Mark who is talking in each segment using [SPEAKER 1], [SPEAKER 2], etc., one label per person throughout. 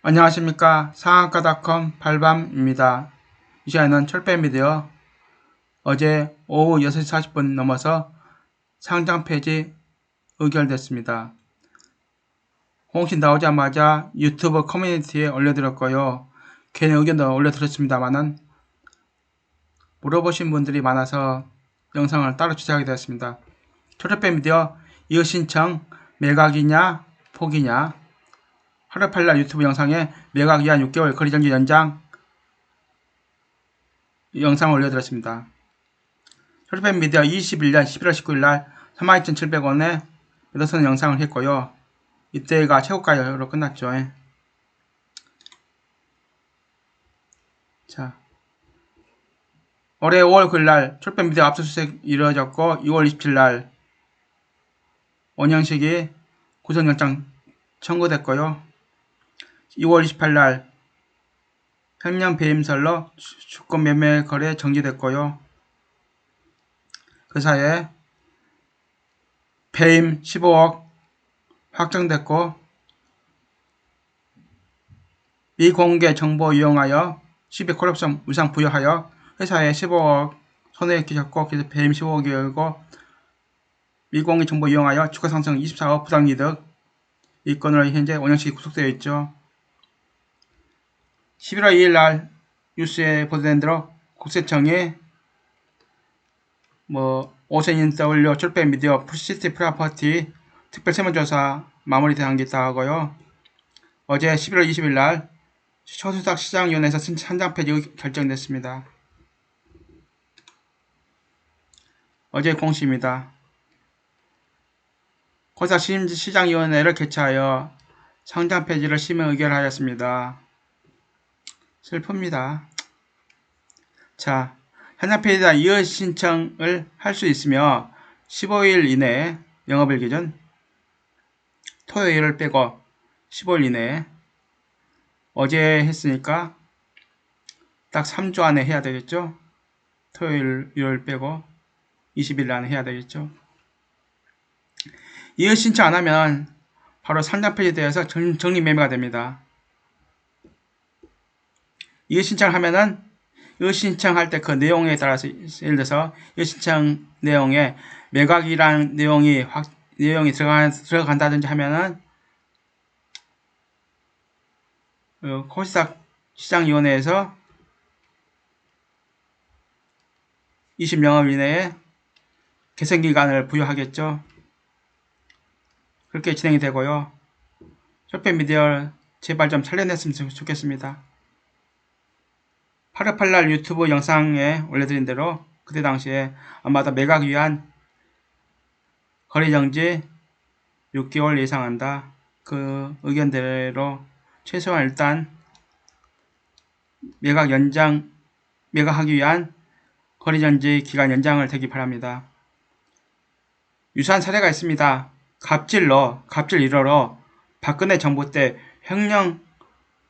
[SPEAKER 1] 안녕하십니까 상한가닷컴 발밤입니다. 이 시간에는 철빼미디어 어제 오후 6시 40분 넘어서 상장 페이지 의결됐습니다. 공식 나오자마자 유튜브 커뮤니티에 올려드렸고요. 개인 의견도 올려드렸습니다만은 물어보신 분들이 많아서 영상을 따로 취재하게 되었습니다. 철빼미디어 이어 신청 매각이냐 포기냐 8월 8일 유튜브 영상에 매각 기한 6개월 거리정지 연장 영상을 올려드렸습니다. 혈팬 미디어 21년 11월 19일 날 32,700원에 매도선 영상을 했고요. 이때가 최고가로 끝났죠. 예. 자, 올해 5월 9일 날 철팬 미디어 압수수색 이루어졌고 6월 27일 날 원형식이 구속영장 청구됐고요. 2월 28일 날 횡령 배임설로 주권 매매 거래 정지됐고요. 그 사이에 배임 15억 확정됐고 미공개 정보 이용하여 시비 콜옵션 무상 부여하여 회사에 15억 손해에 끼쳤고 그래서 배임 15억이고 미공개 정보 이용하여 주가 상승 24억 부당이득 이 건으로 현재 원형식이 구속되어 있죠. 11월 2일 날 뉴스에 보도된 대로 국세청이 뭐 오세인 W 출배 미디어 풀시티 프라퍼티 특별 세무조사 마무리된 게 있다고요. 어제 11월 20일 날 초수작 시장위원회에서 한장 폐지 결정됐습니다. 어제 공시입니다. 고사 시장위원회를 개최하여 상장 폐지를 심의 의결하였습니다. 슬픕니다. 자, 한양페이지에 이어 신청을 할 수 있으며 15일 이내에 영업일 기준 토요일을 빼고 15일 이내에 어제 했으니까 딱 3주 안에 해야 되겠죠? 토요일, 일 빼고 20일 안에 해야 되겠죠? 이어 신청 안 하면 바로 상장 페이지에서 정리 매매가 됩니다. 이의 신청을 하면은 이 신청할 때 그 내용에 따라서 예를 들어서 이 신청 내용에 매각이라는 내용이 확 내용이 들어간 들어간다든지 하면은 어, 코스닥 시장위원회에서 20영업 이내에 개선 기간을 부여하겠죠. 그렇게 진행이 되고요. 쇼핑 미디어 제발 좀 살려냈으면 좋겠습니다. 8월 8일 유튜브 영상에 올려드린 대로 그때 당시에 아마도 매각 위한 거래정지 6개월 예상한다. 그 의견대로 최소한 일단 매각 연장, 매각하기 위한 거래정지 기간 연장을 되기 바랍니다. 유사한 사례가 있습니다. 갑질로, 갑질 1호로 박근혜 정부 때 횡령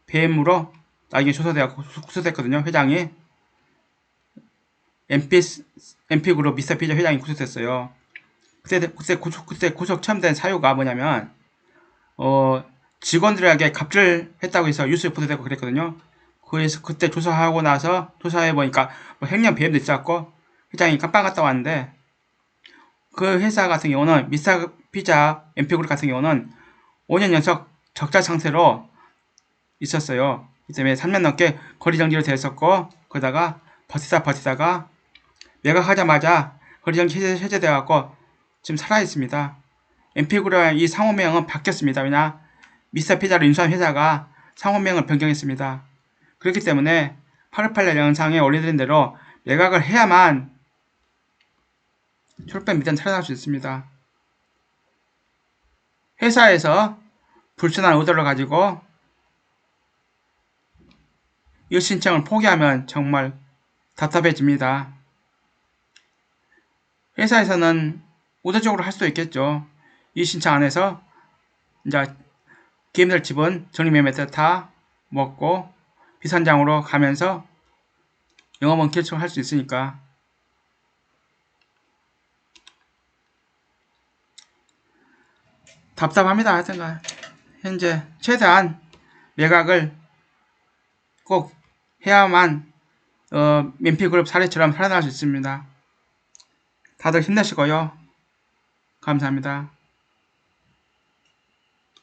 [SPEAKER 1] 배임으로 나중에 조사대가 구속됐거든요. 회장이 MP MP 그룹 미스터 피자 회장이 구속됐어요. 그때 그때 구속 그때 구속 처음 된 사유가 뭐냐면 어 직원들에게 갑질 했다고 해서 뉴스에 보도되고 그랬거든요. 그래서 그때 조사하고 나서 조사해 보니까 뭐 횡령 배임도 있었고 회장이 깜빵 갔다 왔는데 그 회사 같은 경우는 미스터 피자 MP 그룹 같은 경우는 5년 연속 적자 상태로 있었어요. 이 때문에 3년 넘게 거리 정지로 됐었고 그러다가 버티다 버티다가 매각하자마자 거리 정지 해제, 되어갖고 지금 살아있습니다. 엠피그룹의 이 상호명은 바뀌었습니다. 왜냐 미스터 피자를 인수한 회사가 상호명을 변경했습니다. 그렇기 때문에 8월 8일 영상에 올려드린 대로 매각을 해야만 초록뱀 밑에 살아날 수 있습니다. 회사에서 불순한 의도를 가지고 이 신청을 포기하면 정말 답답해집니다. 회사에서는 우대적으로 할 수도 있겠죠. 이 신청 안에서 이제 게임들 집은 정리매매때 다 먹고 비선장으로 가면서 영업원 결정할 수 있으니까 답답합니다. 하여튼간 현재 최대한 매각을 꼭 해야만 어, 민피그룹 사례처럼 살아날 수 있습니다. 다들 힘내시고요. 감사합니다.